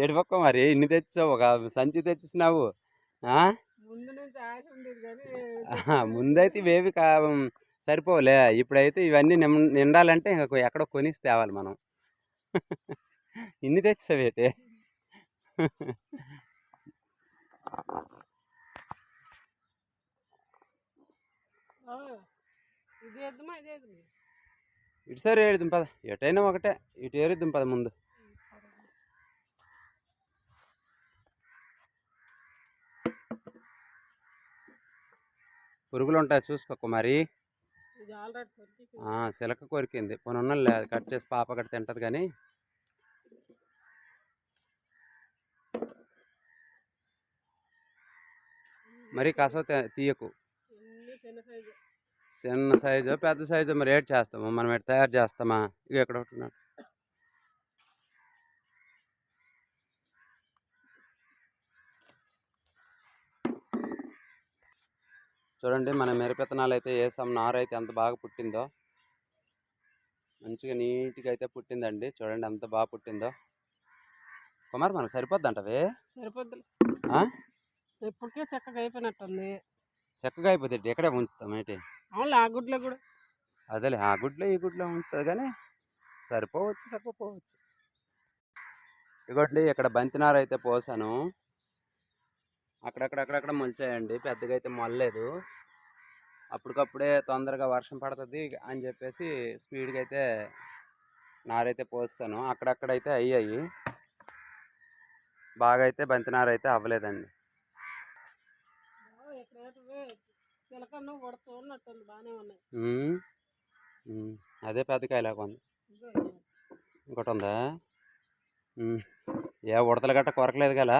ఏడుపక్క మరి ఇన్ని తెచ్చావు ఒక సంచి తెచ్చినావు ముందైతే ఇవేవి కా సరిపోలే ఇప్పుడైతే ఇవన్నీ నిండాలంటే ఇంకా ఎక్కడో కొనిసి తేవాలి మనం. ఇన్ని తెచ్చావేటి ఇది ఇటు సరే ఏడుదాం పద. ఎటైనా ఒకటే ఇటు ఏరుద్దాం పద ముందు. పురుగులు ఉంటాయి చూసుకో మరి సిలక కొరికింది. పొనున్న కట్ చేసి పాప కట్ తింటది కానీ. మరి కసవ తీ- తీయకు. చిన్న సైజు పెద్ద సైజు మరి ఏడ్ చేస్తాము. మనం ఎటు తయారు చేస్తామా? ఇక ఎక్కడ ఒకటి ఉన్నాడు. చూడండి మన మిరపెత్తనాలు అయితే వేసాం నారు అయితే ఎంత బాగా పుట్టిందో. మంచిగా నీట్గా అయితే పుట్టిందండి. చూడండి ఎంత బాగా పుట్టిందో. కుమార్ మనకు సరిపోద్ది అంటవే సరిపోద్దులే. ఆ? ఇప్పటికే చక్కగా అయిపోయినట్టుంది చక్కగా అయిపోతుంది ఎక్కడే ఉంచుతాం ఏంటి? అవును ఆ గుడ్లో కూడా. అదేలే ఆ గుడ్లో ఈ గుడ్లో ఉంటుంది కానీ సరిపోవచ్చు సరిపోవచ్చు ఇగోండి ఇక్కడ బంతినార అయితే పోసాను. అక్కడక్కడ అక్కడక్కడ మొలిచాయండి పెద్దగా అయితే మొల్లలేదు అప్పటికప్పుడే తొందరగా వర్షం పడుతుంది అని చెప్పేసి స్పీడ్గా అయితే నారైతే పోస్తాను. అక్కడక్కడైతే అయ్యాయి. బాగా అయితే బంతినార అయితే అవ్వలేదండి. ఉన్నట్టుంది బాగానే ఉన్నాయి. అదే పెద్ద కాయలాగా ఉంది. ఇంకోటి ఉందా. ఏ ఉడతలు గట్ట కొరకలేదు కదా?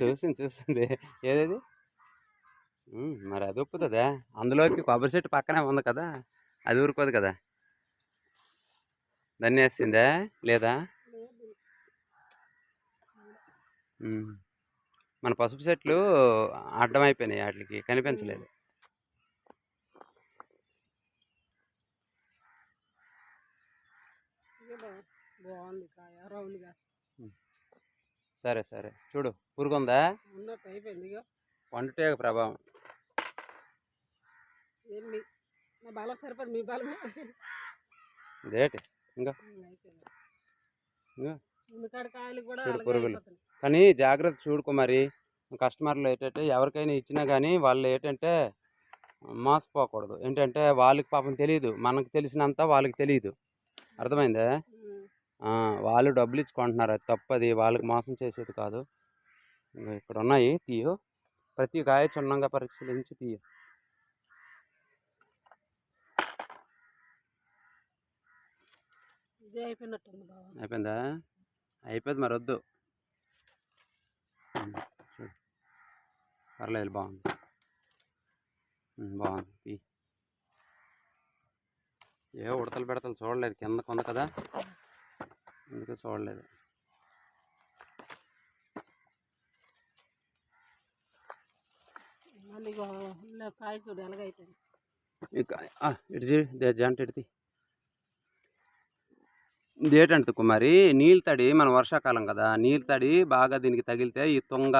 చూసింది చూసింది. ఏదేది? మరి అది ఒప్పుతుందా అందులోకి కొబ్బరి చెట్టు పక్కనే ఉంది కదా. అది ఊరుకోదు కదా. దాన్ని వేసిందా? లేదా. మన పసుపు చెట్లు అడ్డం అయిపోయినాయి వాటికి కనిపించలేదు. సరే సరే. చూడు పురుగుందా? వండుటే ప్రభావం. మీ బలం సరిపోదు మీ ఇదేటి? ఇంకా ఇంకా చూడు పురుగులు. కానీ జాగ్రత్త చూడుకో మరి. కస్టమర్లు ఏంటంటే ఎవరికైనా ఇచ్చినా కానీ వాళ్ళు ఏంటంటే మోసపోకూడదు. ఏంటంటే వాళ్ళకి పాపం తెలియదు మనకు తెలిసినంత వాళ్ళకి తెలియదు అర్థమైందా? వాళ్ళు డబ్బులు ఇచ్చుకుంటున్నారు. అది తప్పది. వాళ్ళకి మోసం చేసేది కాదు. ఇక్కడ ఉన్నాయి తీయు. ప్రతి కాయ క్షుణ్ణంగా పరిశీలించి తీయు. అయిపోయిందా? అయిపోయింది మరి వద్దు. పర్లేదు బాగుంది. బాగుంది. ఏ ఉడతలు పెడతలు చూడలేదు కింద కొంద కదా? అందుకే చూడలేదు. ఇటు జంట ఇడిది ఏంటంటే కుమారి నీళ్ళ తడి మన వర్షాకాలం కదా నీళ్ళ తడి బాగా దీనికి తగిలితే ఈ తుంగ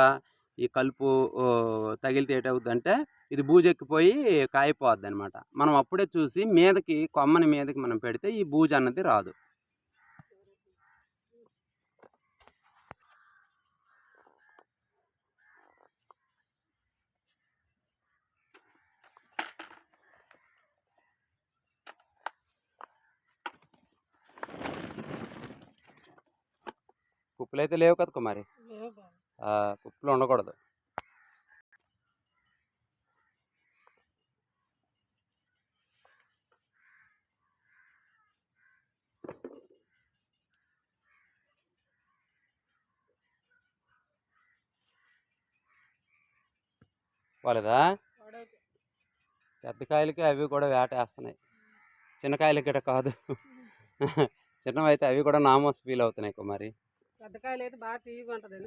ఈ కలుపు తగిలితే ఏటవుద్దంటే ఇది బూజెక్కిపోయి కాయిపోద్ది అనమాట మనం అప్పుడే చూసి మీదకి కొమ్మని మీదకి మనం పెడితే ఈ బూజు అన్నది రాదు. కుప్పలు అయితే లేవు కదా కుమారి కుప్పలు ఉండకూడదు. పోలేదా పెద్ద కాయలకి అవి కూడా వేటేస్తున్నాయి. చిన్న కాయలకి గిట్ట కాదు. చిన్నవి అయితే అవి కూడా నామోస్ ఫీల్ అవుతున్నాయి కుమారి పెద్దకాయలు అయితే బాగా తీయగా ఉంటుంది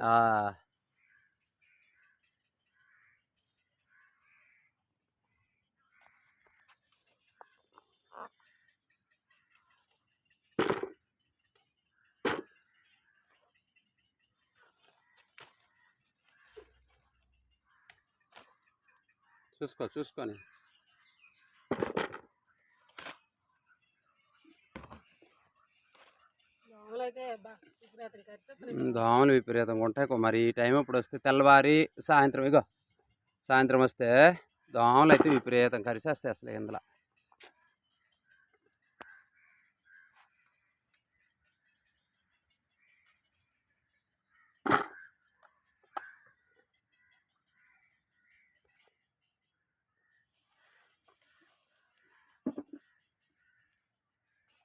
చూసుకో చూసుకొని దోమలు విపరీతంగా ఉంటాయి కుమారి ఈ టైం ఇప్పుడు వస్తే తెల్లవారి సాయంత్రం ఇగో. సాయంత్రం వస్తే దోమలు అయితే విపరీతం కరిసేస్తాయి అసలు ఇందులో.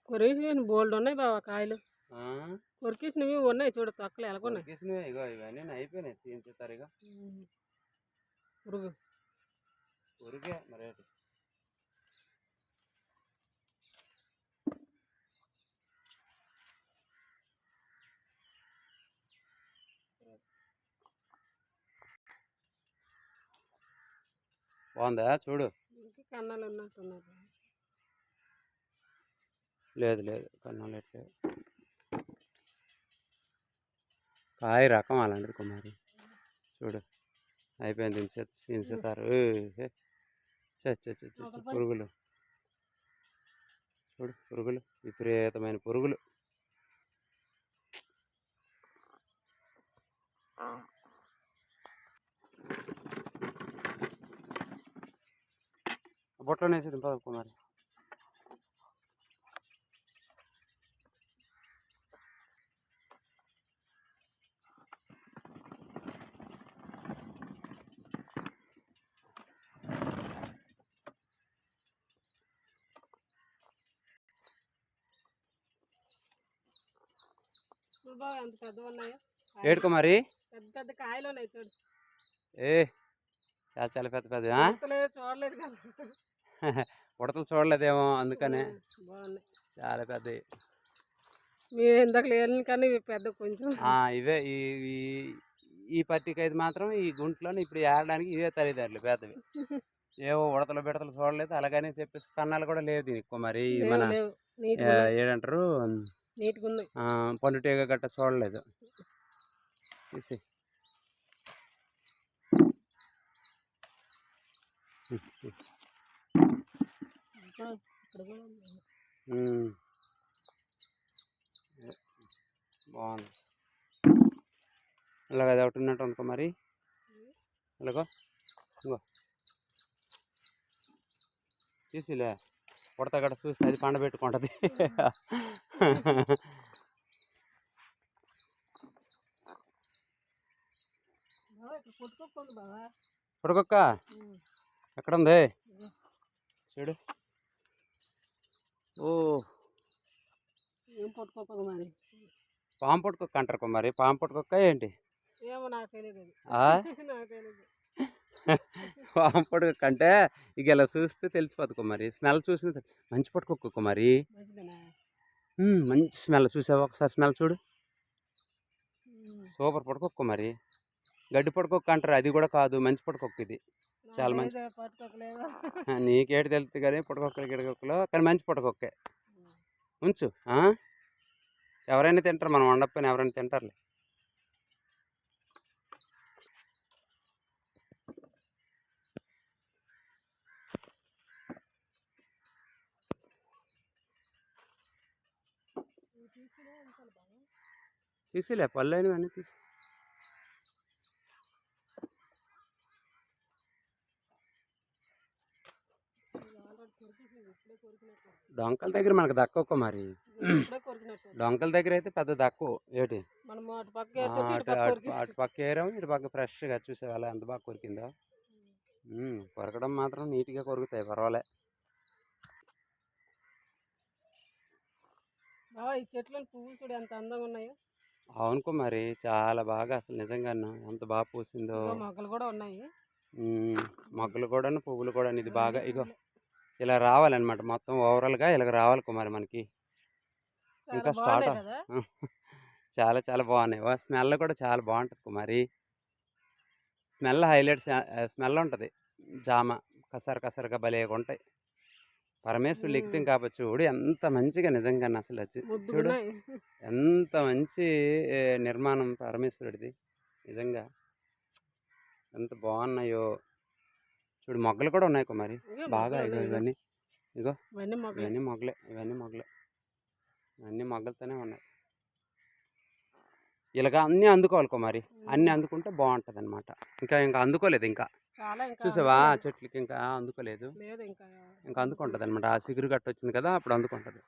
కొరికేసిన బోల్డ్ ఉన్నాయి బాబా కాయలు? కొరికేసినవి ఉన్నాయి చూడు తొక్కలు ఎలాగున్నాయి కొరికేసినవే ఇగో ఇవన్నీ అయిపోయినాయి ఇక మరి బాగుందా? చూడు. కన్నాలు ఉన్నట్టున్నారు. లేదు లేదు. కన్నాలు ఎట్లేదు కాయ రకం అలాంటిది కుమారి. చూడు. అయిపోయింది దించుతారు పురుగులు. చూడు పురుగులు. విపరీతమైన పురుగులు. బొట్టలో వేసేది పద కుమారి. చూడు బాబా ఎంత పెద్దవి ఉన్నాయో ఏడు కుమారి పెద్ద పెద్ద కాయలు ఉన్నాయి చూడు. ఏ చాలా చాలా పెద్ద పెద్ద చూడలేదు కదా. ఉడతలు చూడలేదేమో అందుకనే. చాలా పెద్దవి. మేము ఇందాక లేని కానీ ఇవి పెద్ద కొంచెం. ఇవే ఈ ఈ- పట్టికి అయితే మాత్రం ఈ గుంట్లోనే ఇప్పుడు ఏడడానికి ఇవే తల్లిదండ్రులు పెద్దవి. ఏవో ఉడతలు బిడతలు చూడలేదు. అలాగనే చెప్పేసి కన్నాలు కూడా లేవు దీనికి. మరి మన ఏడంటారు? పండుటీగ గట్ట చూడలేదు. తీసి. బాగుంది. ఇలాగ అది ఒకటి ఉన్నట్టు ఉంది మరి. ఇలాగో ఇంకో తీసిలే. ఉడత గట్ట చూస్తే అది పండబెట్టుకుంటుంది. ఎక్కడ ఉంది ఇదిగో. చూడు. ఓ. పాము పట్టుకొక్క అంటారు కుమారి. పాము పట్టుకొక్క ఏంటి? ఏమో నాకు తెలియదు పాము పట్టుకొక్క అంటే ఇక ఇలా చూస్తే తెలిసిపోతుంది కుమారి. స్మెల్ చూసిన మంచి పట్టుకొక్క కుమారి. మంచి స్మెల్ చూసావా? ఒకసారి స్మెల్ చూడు. సూపర్ పట్టుకొక్క మరి గడ్డి పట్టుకొక్క అంటారు అది కూడా కాదు మంచి పట్టుకొక్క ఇది. చాలా మంచి- నీకేటి తెలుస్తుంది కానీ పుట్టకొక్కలు గిడకొక్కలు కానీ మంచి పుట్టకొక్కే ఉంచు? ఎవరైనా తింటారు మనం వండకపోయినా ఎవరైనా తింటారులే. తీసిలే పళ్ళు అయినవన్నీ తీసి. డొంకల దగ్గర మనకు దక్కవ మరి. డొంకల దగ్గర అయితే పెద్ద దక్కువ ఏటి అటు పక్క వేస్తుంటే ఇటు పక్క ఏరాం ఇటు ఫ్రెష్గా చూసేవాళ్ళ ఎంత బాగా కొరికిందో? కొరకడం మాత్రం నీట్గా కొరుకుతాయి పర్వాలే. ఈ చెట్లు పువ్వులు చూడు ఎంత అందంగా ఉన్నాయో. అవునుకో మరి. చాలా బాగా అసలు నిజంగా ఎంత బాగా పూసిందో. మొగ్గలు కూడా ఉన్నాయి. మొగ్గలు కూడా పువ్వులు కూడా ఇది బాగా ఇగో ఇలా రావాలన్నమాట. మొత్తం ఓవరాల్గా ఇలాగ రావాలి కుమారి మనకి. ఇంకా స్టార్ట్ చాలా చాలా బాగున్నాయి. స్మెల్ కూడా చాలా బాగుంటుంది కుమారి స్మెల్ హైలైట్స్ స్మెల్ ఉంటుంది. జామ కసర కసరగా భలేగా ఉంటాయి పరమేశ్వరుడు లిఖితం. కాబట్టి చూడు ఎంత మంచిగా నిజంగా అసలు వచ్చి చూడు ఎంత మంచి నిర్మాణం పరమేశ్వరుడిది నిజంగా. ఎంత బాగున్నాయో. చూడు మొగ్గలు కూడా ఉన్నాయి కుమారి. బాగా ఇగో. ఇవన్నీ. మొగ్గలు. ఇవన్నీ మొగ్గలే ఇవన్నీ మొగ్గలే. ఇవన్నీ మొగ్గలతోనే ఉన్నాయి. ఇలాగ అన్నీ అందుకోవాలి కుమారి. అన్నీ అందుకుంటే బాగుంటుంది అనమాట ఇంకా ఇంకా అందుకోలేదు ఇంకా. చూసావా. చెట్లకి ఇంకా అందుకోలేదు. లేదు ఇంకా అందుకుంటుంది అనమాట ఆ సిగురు గట్ట వచ్చింది కదా అప్పుడు అందుకుంటుంది.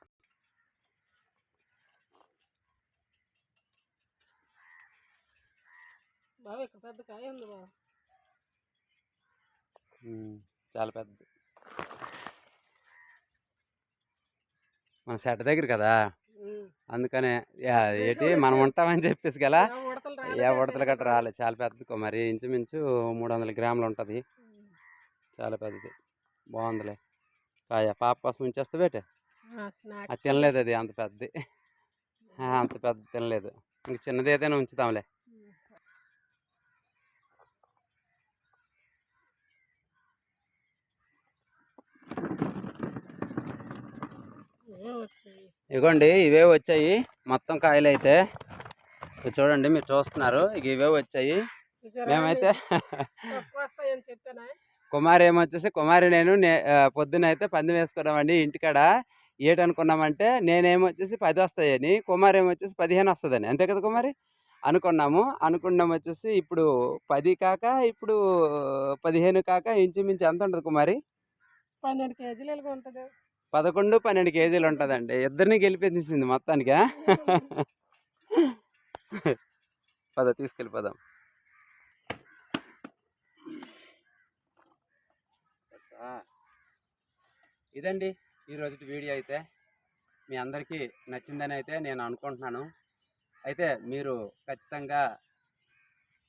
పెద్ద చాలా పెద్దది మన సెట్ దగ్గర కదా. అందుకనే ఏంటి మనం ఉంటామని చెప్పేసి గలా ఏ ఉడతలు గట్ట రాలేదు చాలా పెద్దది. కుమారి ఇంచుమించు మూడు వందల గ్రాములు ఉంటుంది. చాలా పెద్దది. బాగుందిలే కాయ పాప కోసం ఉంచేస్తే బేటే. అది తినలేదు అది అంత పెద్దది. అంత పెద్ద తినలేదు. ఇంక చిన్నది ఏదైనా ఉంచుతాంలే. ఇగోండి ఇవే వచ్చాయి. మొత్తం కాయలు అయితే చూడండి మీరు చూస్తున్నారు. ఇక ఇవే వచ్చాయి? మేమైతే కుమారి ఏమొచ్చేసి కుమారి నేను పొద్దున అయితే పందెం వేసుకున్నామండి ఇంటికాడ. ఏటనుకున్నామంటే నేనేమొచ్చేసి పది వస్తాయని కుమారి ఏమొచ్చేసి పదిహేను వస్తుందని. అంతే కదా కుమారి? అనుకున్నాము. అనుకున్నాం వచ్చేసి ఇప్పుడు పది కాక ఇప్పుడు పదిహేను కాక ఇంచుమించు ఎంత ఉంటుంది కుమారి? పన్నెండు కేజీలు ఉంటుంది. పదకొండు పన్నెండు కేజీలు ఉంటుందండి. ఇద్దరిని గెలిపించేసింది మొత్తానికి. పద తీసుకెళ్ళిపోదాం ఇదండి ఈరోజు వీడియో అయితే. మీ అందరికీ నచ్చిందని అయితే నేను అనుకుంటున్నాను. అయితే మీరు ఖచ్చితంగా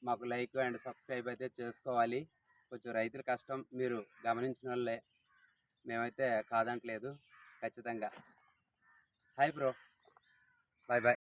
మాకు లైక్ అండ్ సబ్స్క్రైబ్ అయితే చేసుకోవాలి. కొంచెం రైతుల కష్టం మీరు గమనించిన వాళ్ళే. మేమైతే కాదంటలేదు. ఖచ్చితంగా. Hi bro. Bye bye.